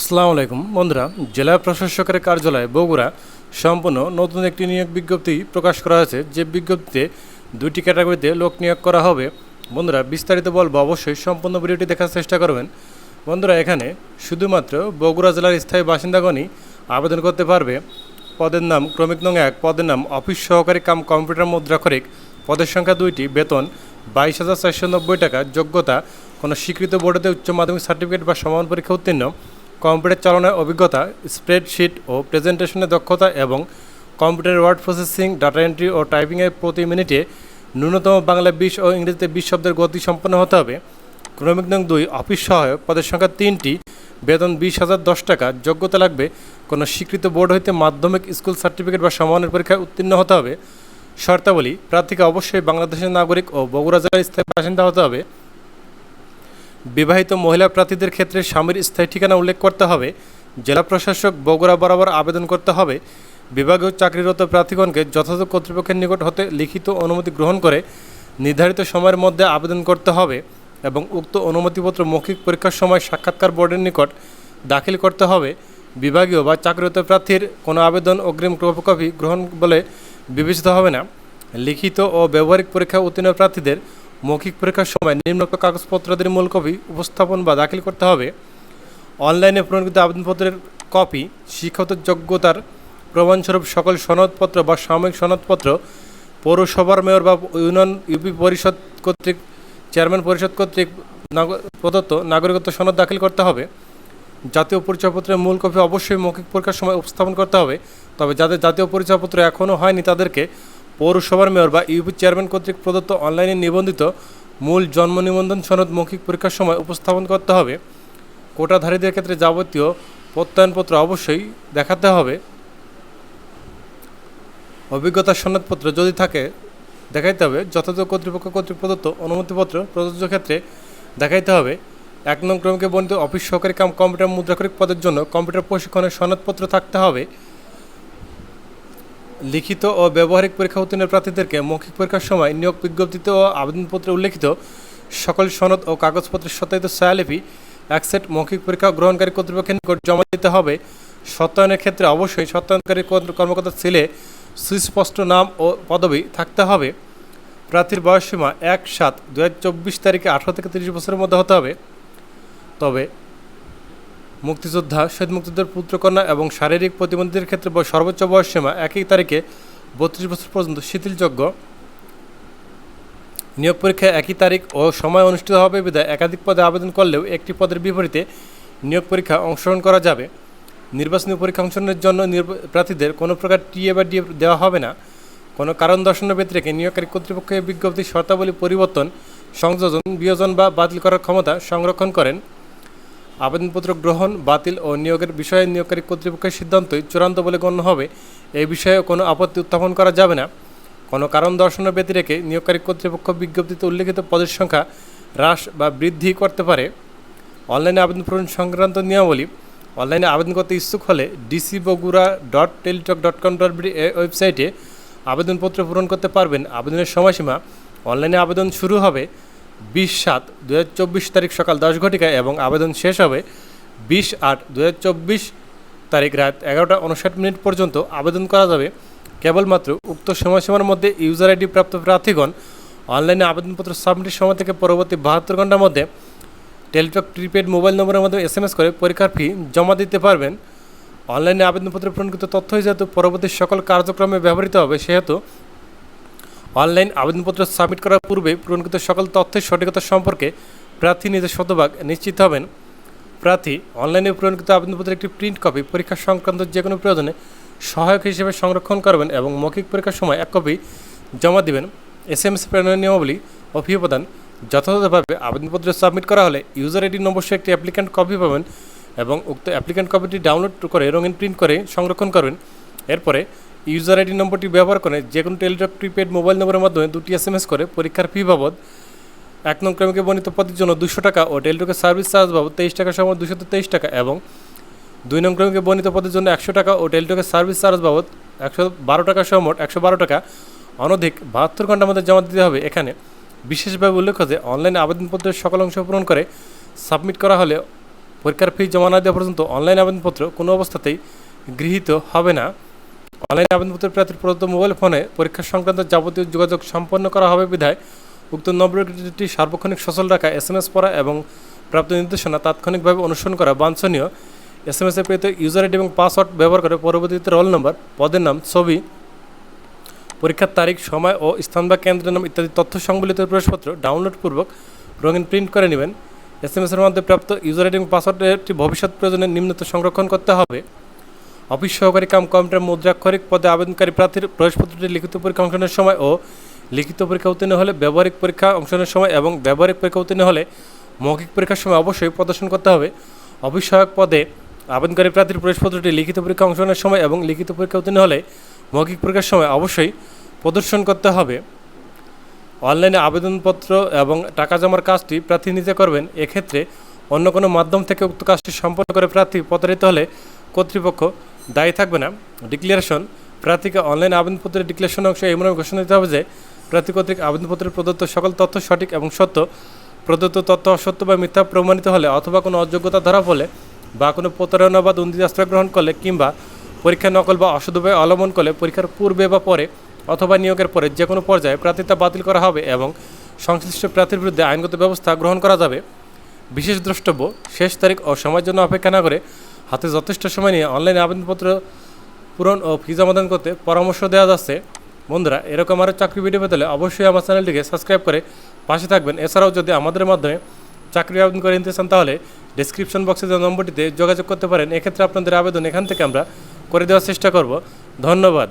আসসালামু আলাইকুম। বন্ধুরা, জেলা প্রশাসকের কার্যালয়ে বগুড়া সম্পূর্ণ নতুন একটি নিয়োগ বিজ্ঞপ্তি প্রকাশ করা হয়েছে। যে বিজ্ঞপ্তিতে দুইটি ক্যাটাগরিতে লোক নিয়োগ করা হবে, বন্ধুরা বিস্তারিত বলব অবশ্যই, সম্পূর্ণ ভিডিওটি দেখার চেষ্টা করবেন। বন্ধুরা, এখানে শুধুমাত্র বগুড়া জেলার স্থায়ী বাসিন্দাগণই আবেদন করতে পারবে। পদের নাম ক্রমিক নং এক, পদের নাম অফিস সহকারী কাম কম্পিউটার মুদ্রাক্ষরিক। পদের সংখ্যা দুইটি, বেতন বাইশ হাজার চারশো নব্বই টাকা। যোগ্যতা, কোনো স্বীকৃত বোর্ডেতে উচ্চ মাধ্যমিক সার্টিফিকেট বা সমান পরীক্ষা উত্তীর্ণ। কম্পিউটার চালানোর অভিজ্ঞতা, স্প্রেডশিট ও প্রেজেন্টেশনের দক্ষতা এবং computer word processing, data entry ও টাইপিংয়ের প্রতি মিনিটে ন্যূনতম বাংলা বিশ ও ইংরেজিতে বিশ শব্দের গতি সম্পন্ন হতে হবে। ক্রমিক নং দুই, অফিস সহায়ক, পদের সংখ্যা তিনটি, বেতন বিশ হাজার দশ টাকা, যোগ্যতা লাগবে, কোনো স্বীকৃত বোর্ড হইতে মাধ্যমিক স্কুল সার্টিফিকেট বা সমানের পরীক্ষায় উত্তীর্ণ হতে হবে। শর্তাবলী, প্রার্থীকে অবশ্যই বাংলাদেশের নাগরিক ও বগুড়া জেলার স্থায়ী বাসিন্দা হতে হবে। বিবাহিত মহিলা প্রার্থীদের ক্ষেত্রে স্বামীর স্থায়ী ঠিকানা উল্লেখ করতে হবে, জেলা প্রশাসক বগুড়া বরাবর আবেদন করতে হবে, বিভাগীয় চাকরিরত প্রার্থীগণকে যথাযথ কর্তৃপক্ষের নিকট হতে লিখিত অনুমতি গ্রহণ করে নির্ধারিত সময়ের মধ্যে আবেদন করতে হবে এবং উক্ত অনুমতিপত্র মৌখিক পরীক্ষার সময় সাক্ষাৎকার বোর্ডের নিকট দাখিল করতে হবে। বিভাগীয় বা চাকরিরত প্রার্থীর কোনো আবেদন অগ্রিম কপি গ্রহণ বলে বিবেচিত হবে না। লিখিত ও ব্যবহারিক পরীক্ষা উত্তীর্ণ প্রার্থীদের মৌখিক পরীক্ষার সময় নিম্নোক্ত কাগজপত্রাদের মূল কপি, উপস্থাপন বা দাখিল করতে হবে। অনলাইনে পূরণকৃত আবেদনপত্রের কপি শিক্ষত যোগ্যতার প্রমাণস্বরূপ সকল সনদপত্র বা সাময়িক সনদপত্র, পৌরসভার মেয়র বা ইউনিয়ন ইউপি পরিষদ কর্তৃক, চেয়ারম্যান পরিষদ কর্তৃক প্রদত্ত নাগরিকত্ব সনদ দাখিল করতে হবে। জাতীয় পরিচয়পত্রের মূল কপি অবশ্যই মৌখিক পরীক্ষার সময় উপস্থাপন করতে হবে, তবে যাদের জাতীয় পরিচয়পত্র এখনও হয়নি তাদেরকে পৌরসভার মেয়র বা ইউপি চেয়ারম্যান কর্তৃক প্রদত্ত অনলাইনে নিবন্ধিত মূল জন্ম নিবন্ধন সনদ মৌখিক পরীক্ষার সময় উপস্থাপন করতে হবে। কোটাধারীদের ক্ষেত্রে যাবতীয় প্রত্যয়নপত্র অবশ্যই দেখাতে হবে। অভিজ্ঞতার সনদপত্র যদি থাকে, দেখাইতে হবে। যথাযথ কর্তৃপক্ষ কর্তৃক প্রদত্ত অনুমতিপত্র প্রযোজ্য ক্ষেত্রে দেখাইতে হবে। এক নং ক্রমকে বর্ণিত অফিস সহকারী কাম, কম্পিউটার মুদ্রাক্ষরিক পদের জন্য কম্পিউটার প্রশিক্ষণের সনদপত্র থাকতে হবে। লিখিত ও ব্যবহারিক পরীক্ষা উত্তীর্ণ প্রার্থীদেরকে মৌখিক পরীক্ষার সময় নিয়োগ বিজ্ঞপ্তিতে ও আবেদনপত্রে উল্লেখিত সকল সনদ ও কাগজপত্রের সত্যায়িত ছায়ালিপি, এক সেট মৌখিক পরীক্ষা গ্রহণকারী কর্তৃপক্ষের নিকট জমা দিতে হবে। সত্যায়নের ক্ষেত্রে অবশ্যই সত্যায়নকারী কর্ম- কর্মকর্তার ছেলে, সুস্পষ্ট নাম ও পদবি থাকতে হবে। প্রার্থীর বয়সসীমা এক সাত দু তারিখে আঠারো থেকে তিরিশ বছরের মধ্যে হতে হবে। তবে মুক্তিযোদ্ধা শহীদ মুক্তিযোদ্ধার পুত্রকন্যা এবং শারীরিক প্রতিবন্ধীদের ক্ষেত্রে সর্বোচ্চ বয়সসীমা একই তারিখে বত্রিশ বছর পর্যন্ত শিথিলযোগ্য। নিয়োগ পরীক্ষা একই তারিখ ও সময় অনুষ্ঠিত হবে। বিধায় একাধিক পদে আবেদন করলেও একটি পদের বিপরীতে নিয়োগ পরীক্ষা অংশগ্রহণ করা যাবে। নির্বাচনী পরীক্ষা অংশগ্রহণের জন্য প্রার্থীদের কোনো প্রকার টিএ বা ডিএ দেওয়া হবে না। কোনো কারণ দর্শানোর ব্যতিরেকে নিয়োগকারী কর্তৃপক্ষের বিজ্ঞপ্তির শর্তাবলী পরিবর্তন, সংযোজন, বিয়োজন বা বাতিল করার ক্ষমতা সংরক্ষণ করেন। আবেদনপত্র গ্রহণ, বাতিল ও নিয়োগের বিষয়ে নিয়োগকারী কর্তৃপক্ষের সিদ্ধান্তই চূড়ান্ত বলে গণ্য হবে। এই বিষয়ে কোনো আপত্তি উত্থাপন করা যাবে না। কোনো কারণ দর্শানোর ব্যতিরেকে নিয়োগকারী কর্তৃপক্ষ বিজ্ঞপ্তিতে উল্লেখিত পদের সংখ্যা হ্রাস বা বৃদ্ধি করতে পারে। অনলাইনে আবেদন পূরণ সংক্রান্ত নিয়মাবলী, অনলাইনে আবেদন করতে ইচ্ছুক হলে DC Bogura dot Teletalk dot com dot BD ওয়েবসাইটে আবেদনপত্র পূরণ করতে পারবেন। আবেদনের সময়সীমা, অনলাইনে আবেদন শুরু হবে বিশ সাত দু তারিখ সকাল দশ ঘটিকায় এবং আবেদন শেষ হবে বিশ আট দু তারিখ রাত এগারোটা উনষাট মিনিট পর্যন্ত আবেদন করা যাবে। কেবলমাত্র উক্ত সময়সীমার মধ্যে ইউজার আইডি প্রাপ্ত প্রার্থীগণ অনলাইনে আবেদনপত্র সাবমিটের সময় থেকে পরবর্তী বাহাত্তর ঘণ্টার মধ্যে টেলিটক প্রিপেড মোবাইল নম্বরের মাধ্যমে এস এম এস করে পরীক্ষার ফি জমা দিতে পারবেন। অনলাইনে আবেদনপত্রে পূরণকৃত তথ্য যেহেতু পরবর্তী সকল কার্যক্রমে ব্যবহৃত হবে, সেহেতু অনলাইন আবেদনপত্র সাবমিট করার পূর্বে পূরণকৃত সকল তথ্যের সঠিকতা সম্পর্কে প্রার্থী নিজের শতভাগ নিশ্চিত হবেন। প্রার্থী অনলাইনে পূরণকৃত আবেদনপত্রের একটি প্রিন্ট কপি পরীক্ষা সংক্রান্ত যে কোনো প্রয়োজনে সহায়ক হিসেবে সংরক্ষণ করবেন এবং মৌখিক পরীক্ষার সময় এক কপি জমা দিবেন। এস এম এস প্রেরণের নিয়মাবলী ও প্রদান যথাযথভাবে আবেদনপত্র সাবমিট করা হলে ইউজার আইডি নম্বর সহ একটি অ্যাপ্লিক্যান্ট কপি পাবেন এবং উক্ত অ্যাপ্লিক্যান্ট কপিটি ডাউনলোড করে রঙিন প্রিন্ট করে সংরক্ষণ করবেন। এরপরে ইউজার আইডি নম্বরটি ব্যবহার করে যে কোনো টেলিটক প্রিপেড মোবাইল নম্বরের মাধ্যমে দুটি এস এম এস করে পরীক্ষার ফি বাবদ এক নং ক্রমিকে বর্ণিত পদের জন্য দুশো টাকা ও টেলিটকের সার্ভিস চার্জ বাবদ তেইশ টাকা সময় দুশো তেইশ টাকা এবং দুই নং ক্রমিকে বর্ণিত পদের জন্য একশো টাকা ও টেলিটকের সার্ভিস চার্জ বাবদ একশো বারো টাকা সহ মোট একশো বারো টাকা অনধিক বাহাত্তর ঘণ্টার মধ্যে জমা দিতে হবে। এখানে বিশেষভাবে উল্লেখ্য যে অনলাইনে আবেদনপত্রের সকল অংশ পূরণ করে সাবমিট করা হলে পরীক্ষার ফি জমা না দেওয়া পর্যন্ত অনলাইন আবেদনপত্র কোনো অবস্থাতেই গৃহীত হবে না। অনলাইন আবেদনপত্রের প্রার্থীর প্রদত্ত মোবাইল ফোনে পরীক্ষা সংক্রান্ত যাবতীয় যোগাযোগ সম্পন্ন করা হবে বিধায় উক্ত নম্বরটি সার্বক্ষণিক সচল রাখা এস এম এস পড়া এবং প্রাপ্ত নির্দেশনা তাৎক্ষণিকভাবে অনুসরণ করা বাঞ্ছনীয়। এস এম এসে পেতে ইউজার আইডি এবং পাসওয়ার্ড ব্যবহার করে পরবর্তীতে রোল নম্বর পদের নাম, ছবি, পরীক্ষার তারিখ, সময় ও স্থান বা কেন্দ্রের নাম ইত্যাদি তথ্য সংবলিত প্রবেশপত্র ডাউনলোডপূর্বক রঙিন প্রিন্ট করে নেবেন। এস এম এসের মধ্যে প্রাপ্ত ইউজার আইডি এবং পাসওয়ার্ডটি ভবিষ্যৎ প্রয়োজনে নিম্নত সংরক্ষণ করতে হবে। অফিস সহকারী কাম কম্পিউটার মুদ্রাক্ষরিক পদে আবেদনকারী প্রার্থীর প্রবেশপত্রটি লিখিত পরীক্ষা অংশগ্রহণের সময় ও লিখিত পরীক্ষা উত্তীর্ণ হলে ব্যবহারিক পরীক্ষা অংশগ্রহণের সময় এবং ব্যবহারিক পরীক্ষা উত্তীর্ণ হলে মৌখিক পরীক্ষার সময় অবশ্যই প্রদর্শন করতে হবে। অফিস সহায়ক পদে আবেদনকারী প্রার্থীর প্রবেশপত্রটি লিখিত পরীক্ষা অংশগ্রহণের সময় এবং লিখিত পরীক্ষা উত্তীর্ণ হলে মৌখিক পরীক্ষার সময় অবশ্যই প্রদর্শন করতে হবে। অনলাইনে আবেদনপত্র এবং টাকা জমার কাজটি প্রার্থী নিজে করবেন। এক্ষেত্রে অন্য কোনো মাধ্যম থেকে উক্ত কাজটি সম্পন্ন করে প্রার্থী প্রতারিত হলে কর্তৃপক্ষ দায়ী থাকবে না। ডিক্লারেশন, প্রার্থীকে অনলাইন আবেদনপত্রের ডিক্লারেশন অংশে এমন ঘোষণা দিতে হবে যে, প্রার্থী কর্তৃক আবেদনপত্রের প্রদত্ত সকল তথ্য সঠিক এবং সত্য, প্রদত্ত তথ্য অসত্য বা মিথ্যা প্রমাণিত হলে অথবা কোনো অযোগ্যতা ধরা পড়লে বা কোনো প্রতারণা বা দুর্নীতি আশ্রয় গ্রহণ করলে কিংবা পরীক্ষা নকল বা অসৎ উপায় অবলম্বন করলে পরীক্ষার পূর্বে বা পরে অথবা নিয়োগের পরে যে কোনো পর্যায়ে প্রার্থিতা বাতিল করা হবে এবং সংশ্লিষ্ট প্রার্থীর বিরুদ্ধে আইনগত ব্যবস্থা গ্রহণ করা যাবে। বিশেষ দ্রষ্টব্য, শেষ তারিখ ও সময়ের জন্য অপেক্ষা না করে হাতে যথেষ্ট সময় নিয়ে অনলাইনে আবেদনপত্র পূরণ ও ফি জমাদান করতে পরামর্শ দেওয়া যাচ্ছে। বন্ধুরা, এরকম আরও চাকরি ভিডিও পেতে অবশ্যই আমার চ্যানেলটিকে সাবস্ক্রাইব করে পাশে থাকবেন। এছাড়াও যদি আমাদের মাধ্যমে চাকরি আবেদন করে নিতে চান, তাহলে ডিসক্রিপশন বক্সে যে নম্বরটিতে যোগাযোগ করতে পারেন। এক্ষেত্রে আপনাদের আবেদন এখান থেকে আমরা করে দেওয়ার চেষ্টা করব। ধন্যবাদ।